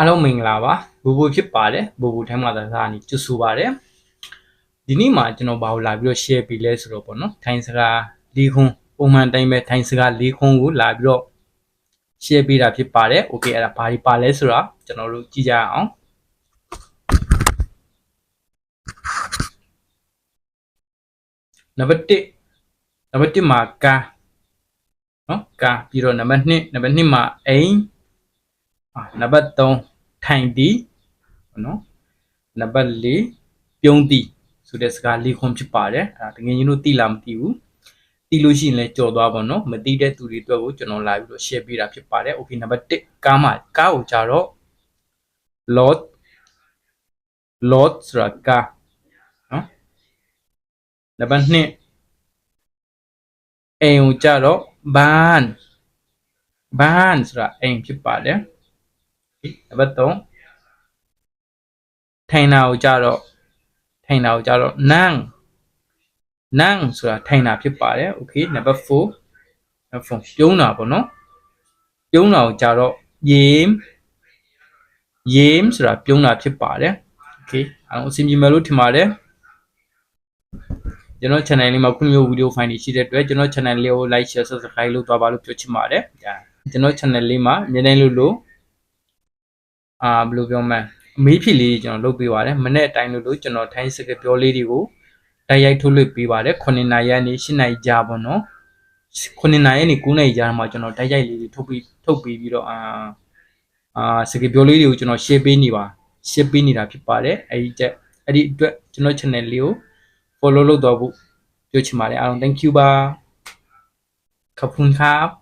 အားလုံးမင်္ဂလာပါဘူဘူဖြစ်ပါတယ်ဘူဘူထိုင်းမှာသာသာနေကြိုဆိုပါတယ်ဒီနေ့မှာကျွန်တော်ဘာလို့လာပြီးတော့ share ပေးလဲဆိုတော့ပေါ့နော်ထိုင်းစကားလေးခွန်းပုံမှန်တိုင်းပဲထိုင်းစကားလေးခွန်းကိုလာပြီးတော့ share ပေးတာဖြစ်ပါတယ် okay အဲ့ဒါဘာတွေပါလဲဆိုတော့ကျွန်တော်တို့ကြည့်ကြရအောင်နံပါတ်1နံပါတ်1မှာကာနော်ကာပြီးတော့နံပါတ်2နံပါတ်2မှာအိမ်အာနံပါတ်3 ထိုင်သည်ပေါ့နော်နံပါတ်4ပြုံးသည်ဆိုတဲ့စကားလေးခွန်းဖြစ်ပါတယ်အဲဒါတကယ်ကြီးတို့သိလားမသိဘူးသိလို့ရှိရင်လည်းကြော်သွားပါတော့မသိတဲ့သူတွေအတွက်ကိုကျွန်တော်လာပြီးတော့ share ပေးတာဖြစ်ပါတယ် okay နံပါတ်1ကားမှာကားကိုကြတော့ lot lot ဆိုတာကားနော်နံပါတ်2အိမ်ကိုကြတော့ ban ban ဆိုတာအိမ်ဖြစ်ပါတယ်နံပါတ်3 ထိုင်တာကိုကြတော့ထိုင်တာကိုကြတော့ nang nang ဆိုတာထိုင်တာဖြစ်ပါတယ် okay number 4 number 4ပြုံးတာပေါ့နော်ပြုံးတာကိုကြတော့ yem yem ဆိုတာပြုံးတာဖြစ်ပါတယ် okay အားလုံးအဆင်ပြေမယ်လို့ထင်ပါတယ်ကျွန်တော် channel လေးမှာခုမျိုး video file တွေရှိတဲ့အတွက်ကျွန်တော် channel လေးကို like share subscribe လုပ်သွားပါလို့ပြောချင်ပါတယ်ကျွန်တော် channel လေးမှာမြန်မြန်လို့လို့အာဘယ်လိုပြောမလဲ မေးဖြစ်လေးကျွန်တော်လုပ်ပေးပါတယ်မနေ့အတိုင်းလို့လို့ကျွန်တော်ထိုင်းစကားပြောလေးတွေကိုတိုက်ရိုက်ထုတ်လွှင့်ပေးပါတယ်9နာရီကနေ10နာရီကြာပေါ့နော်9နာရီကနေ9နာရီကြာမှာကျွန်တော်တိုက်ရိုက်လေးတွေထုတ်ပြီးထုတ်ပြီးပြီးတော့အာအာစကားပြောလေးတွေကိုကျွန်တော် share ပေးနေပါ share ပေးနေတာဖြစ်ပါတယ်အဲဒီချက်အဲ့ဒီအတွက်ကျွန်တော် channel လေးကို follow လုပ်တော့ဖို့ပြောချင်ပါတယ်အားလုံး thank you ပါขอบคุณครับ